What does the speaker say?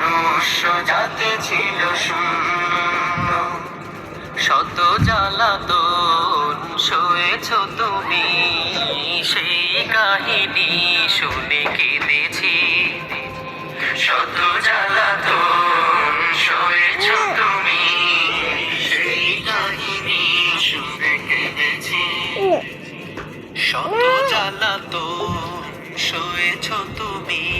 মনুষ্য জাতে ছিল শূন্য। শত জ্বালাতন সয়েছ তুমি, সেই কাহিনী শুনে কেঁদেছি। শত জ্বালাতন সয়েছ তুমি, সেই কাহিনী শুনে কেঁদেছি। শত জ্বালাতন সয়েছ তুমি